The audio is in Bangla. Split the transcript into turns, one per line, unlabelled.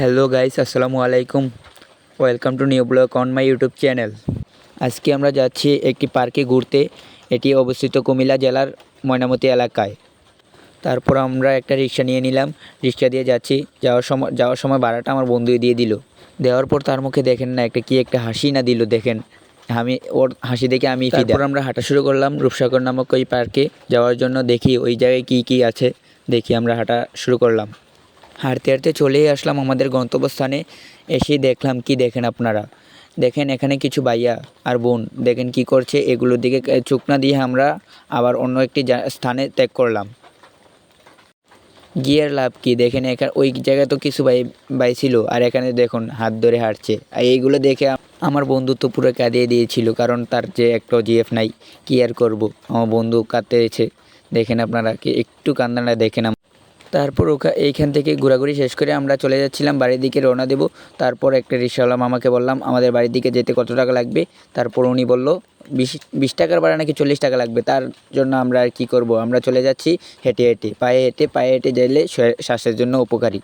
হ্যালো গাইস আসসালামু আলাইকুম welcome to new blog on my YouTube channel আজকে আমরা যাচ্ছি একটি পার্কে ঘুরতে। এটি অবস্থিত কুমিল্লা জেলার ময়নামতি এলাকায়। তারপর আমরা একটা রিক্সা নিয়ে নিলাম। রিক্সা দিয়ে যাচ্ছি। যাওয়ার সময় যাওয়ার সময় ভাড়াটা আমার বন্ধুই দিয়ে দিল। দেওয়ার পর তার মুখে দেখেন না, একটা কি একটা হাসি না দিল, দেখেন। আমি ওর হাসি দেখে আমি তারপর আমরা হাঁটা শুরু করলাম রূপসাগর নামক ওই পার্কে। যাওয়ার জন্য দেখি ওই জায়গায় কি কি আছে। দেখি আমরা হাঁটা শুরু করলাম। হাঁটতে হাঁটতে চলেই আসলাম আমাদের গন্তব্যস্থানে। এসেই দেখলাম, কি দেখেন আপনারা? দেখেন এখানে কিছু ভাইয়া আর বোন। দেখেন কি করছে, এগুলোর দিকে চোখ না দিয়ে আমরা আবার অন্য একটি স্থানে ত্যাগ করলাম। গিয়ার লাভ কি? দেখেন এখানে ওই জায়গায় তো কিছু ভাই ভাই ছিল আর এখানে দেখুন হাত ধরে হাঁটছে। আর এইগুলো দেখে আমার বন্ধু তো পুরো কাঁদিয়ে দিয়েছিল কারণ তার যে একটা জিএফ নাই, কি আর করব? আমার বন্ধু কাঁদতেছে। দেখেন আপনারা কি, একটু কান্দানা দেখেন তারপর ওখা, এইখান থেকে ঘোরাঘুরি শেষ করে আমরা চলে যাচ্ছিলাম বাড়ির দিকে, রওনা দেব। তারপর একটা রিক্সাওয়ালা মামাকে বললাম, আমাদের বাড়ির দিকে যেতে কত টাকা লাগবে? তারপর উনি বলল, বিশ বিশ টাকার ভাড়া নাকি চল্লিশ টাকা লাগবে? তার জন্য আমরা আর কী করব? আমরা চলে যাচ্ছি হেঁটে হেঁটে, পায়ে হেঁটে পায়ে হেঁটে যাইলে শ্বাসের জন্য উপকারী।